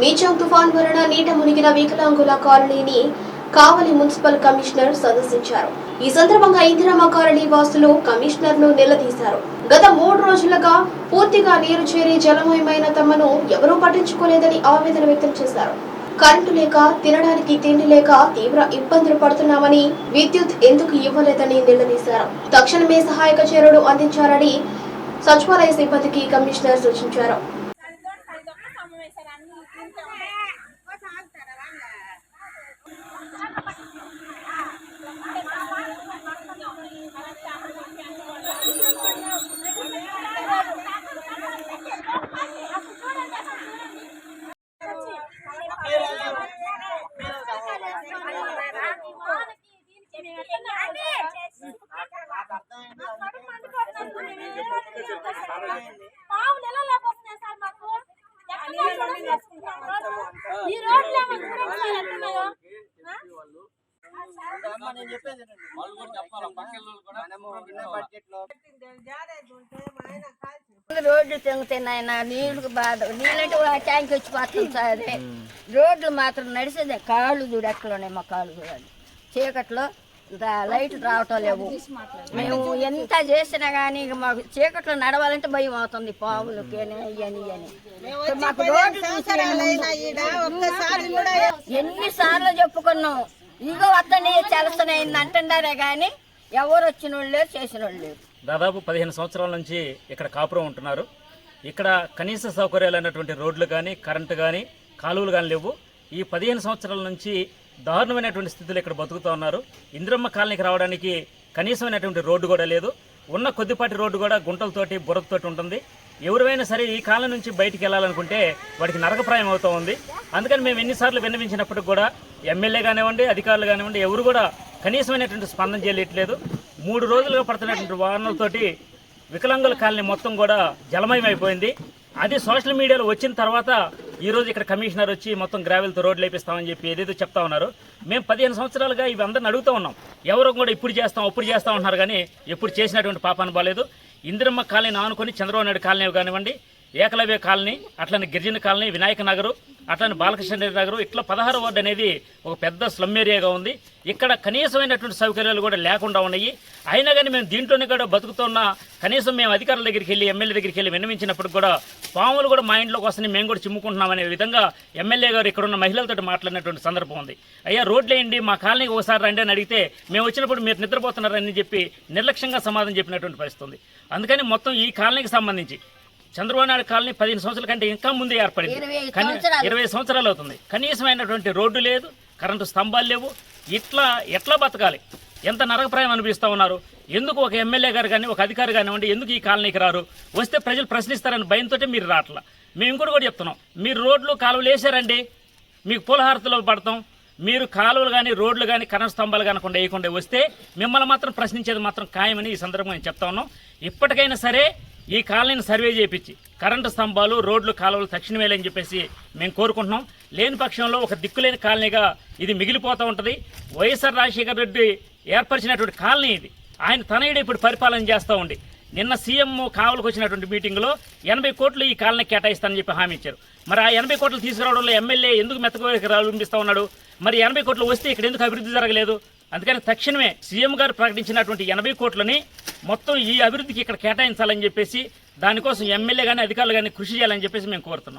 మీచాంగ్ తుఫాన్ వలన నీట మునిగిన వికలాంగుల కాలనీని కావలి మున్సిపల్ కమిషనర్ సందర్శించారు. ఈ సందర్భంగా ఇందిరమ్మ కాలనీ వాసులు కమిషనర్ను నిలదీశారు. గత మూడు రోజులుగా పూర్తిగా నీరు చేరి జలమయమైన తమను ఎవరూ పట్టించుకోలేదని ఆవేదన వ్యక్తం చేశారు. కరెంటు లేక తినడానికి తిండి లేక తీవ్ర ఇబ్బందులు పడుతున్నామని విద్యుత్ ఎందుకు ఇవ్వలేదని నిలదీశారు. తక్షణమే సహాయక చర్యలు అందించాలని సచివాలయ సిబ్బందికి కమిషనర్ సూచించారు. పావు నెలలోకి వస్తున్నాయి సార్ మాకు ఎక్కడ చూడండి చేసుకుంటాం ఈ రోడ్లు ఏమో? నేను చెప్పేది. వాళ్ళు కూడా చెప్పాలి పక్కన వాళ్ళు కూడా రోడ్లు తెంగుతాయి నాయన బాధ నీళ్ళంటే ఆ ట్యాంక్ వచ్చి పోతుంది సరే రోడ్లు మాత్రం నడిచేదే కాళ్ళు చూడు ఎక్కడ ఉన్నాయి మా కాళ్ళు చూడండి చీకట్లో రా- లైట్ రావటం లేవు. మేము ఎంత చేసినా కానీ ఇక మాకు చీకట్లో నడవాలంటే భయం అవుతుంది. పావులకి అని ఇయని ఇయని మాకు ఎన్నిసార్లు చెప్పుకున్నాం ఇగో వద్దని చేస్తున్నాయి అంటున్నారే కానీ ఎవరు వచ్చిన వాళ్ళు లేరు చేసిన వాళ్ళు లేరు దాదాపు పదిహేను సంవత్సరాల నుంచి ఇక్కడ కాపురం ఉంటున్నారు. ఇక్కడ కనీస సౌకర్యాలు అయినటువంటి రోడ్లు కానీ కరెంటు కానీ కాలువలు కానీ లేవు. ఈ పదిహేను సంవత్సరాల నుంచి దారుణమైనటువంటి స్థితిలో ఇక్కడ బతుకుతూ ఉన్నారు. ఇంద్రమ్మ కాలనీకి రావడానికి కనీసమైనటువంటి రోడ్డు కూడా లేదు. ఉన్న కొద్దిపాటి రోడ్డు కూడా గుంటలతోటి బురదతోటి ఉంటుంది. ఎవరైనా సరే ఈ కాలం నుంచి బయటికి వెళ్ళాలనుకుంటే వాడికి నరకప్రాయం అవుతూ ఉంది. అందుకని మేము ఎన్నిసార్లు విన్నవించినప్పటికి కూడా ఎమ్మెల్యే కానివ్వండి అధికారులు కానివ్వండి ఎవరు కూడా కనీసమైనటువంటి స్పందన చేయట్లేదు. మూడు రోజులుగా పడుతున్నటువంటి వాహనాలతోటి వికలాంగుల కాలనీ మొత్తం కూడా జలమయం అయిపోయింది అది సోషల్ మీడియాలో వచ్చిన తర్వాత ఈరోజు ఇక్కడ కమిషనర్ వచ్చి మొత్తం గ్రావెల్తో రోడ్లు వేపిస్తామని చెప్పి ఏదేదో చెప్తా ఉన్నారు. మేము పదిహేను సంవత్సరాలుగా ఇవి అందరిని అడుగుతూ ఉన్నాం. ఎవరో కూడా ఇప్పుడు చేస్తాం అప్పుడు చేస్తాం అంటున్నారు కానీ ఎప్పుడు చేసినటువంటి పాపాన్ని బాలేదు. ఇందిరమ్మ కాలనీ ఆనుకొని చంద్రబాబు నాయుడు కాలనీ కానివ్వండి ఏకలవ్య కాలనీ అట్లనే గిరిజన కాలనీ వినాయక నగరు అట్లనే బాలకృష్ణ నగరు ఇట్లా పదహారు వార్డు అనేది ఒక పెద్ద స్లమ్ ఏరియాగా ఉంది. ఇక్కడ కనీసమైనటువంటి సౌకర్యాలు కూడా లేకుండా ఉన్నాయి. అయినా కానీ మేము దీంట్లోనే కూడా బతుకుతున్న కనీసం మేము అధికారుల దగ్గరికి వెళ్ళి ఎమ్మెల్యే దగ్గరికి వెళ్ళి విన్నవించినప్పుడు కూడా పాములు కూడా మా ఇంట్లోకి వస్తాయి మేము కూడా చిమ్ముకుంటున్నాం అనే విధంగా ఎమ్మెల్యే గారు ఇక్కడ ఉన్న మహిళలతో మాట్లాడినటువంటి సందర్భం ఉంది. అయ్యా రోడ్లు వేయండి మా కాలనీకి ఒకసారి రండి అని అడిగితే మేము వచ్చినప్పుడు మీరు నిద్రపోతున్నారని చెప్పి నిర్లక్ష్యంగా సమాధానం చెప్పినటువంటి పరిస్థితి ఉంది. అందుకని మొత్తం ఈ కాలనీకి సంబంధించి చంద్రబాబు నాయుడు కాలనీ పదిహేను సంవత్సరాల కంటే ఇంకా ముందే ఏర్పడింది. ఇరవై సంవత్సరాలు. అవుతుంది. కనీసమైనటువంటి రోడ్డు లేదు కరెంటు స్తంభాలు లేవు. ఇట్లా ఎట్లా బతకాలి? ఎంత నరకప్రాయం అనిపిస్తూ ఉన్నారు? ఎందుకు ఒక ఎమ్మెల్యే గారు కానీ ఒక అధికారి కానివ్వండి ఎందుకు ఈ కాలనీకి రారు? వస్తే ప్రజలు ప్రశ్నిస్తారని భయంతో మీరు రావట్లా. మేము ఇంకోటి కూడా చెప్తున్నాం. మీరు రోడ్లు కాలువలు వేసారండి. మీకు పూలహారతిలో పడతాం. మీరు కాలువలు కానీ రోడ్లు కానీ కరెంట్ స్తంభాలు కనకుండా వేయకుండా వస్తే మిమ్మల్ని మాత్రం ప్రశ్నించేది మాత్రం ఖాయమని ఈ సందర్భంగా నేను చెప్తా ఉన్నాం. ఇప్పటికైనా సరే ఈ కాలనీని సర్వే చేయించి కరెంటు స్తంభాలు రోడ్లు కాలువలు తక్షణమేలని చెప్పేసి మేము కోరుకుంటున్నాం. లేని పక్షంలో ఒక దిక్కులేని కాలనీగా ఇది మిగిలిపోతూ ఉంటుంది. వైఎస్ఆర్ రాజశేఖర రెడ్డి ఏర్పరిచినటువంటి కాలనీ ఇది. ఆయన తనయుడు ఇప్పుడు పరిపాలన చేస్తూ ఉండి. నిన్న సీఎం కావలకు వచ్చినటువంటి మీటింగ్లో ఎనభై కోట్లు ఈ కాలనీ కేటాయిస్తానని చెప్పి హామీ ఇచ్చారు. మరి ఆ ఎనభై కోట్లు తీసుకురావడంలో ఎమ్మెల్యే ఎందుకు మెత్తగా ఉన్నాడు? మరి ఎనభై కోట్లు వస్తే ఇక్కడ ఎందుకు అభివృద్ధి జరగలేదు? అందుకని తక్షణమే సీఎం గారు ప్రకటించినటువంటి ఎనభై కోట్లని మొత్తం ఈ అభివృద్ధికి ఇక్కడ కేటాయించాలని చెప్పేసి దానికోసం ఎమ్మెల్యే కానీ అధికారులు కానీ కృషి చేయాలని చెప్పేసి మేము కోరుతున్నాం.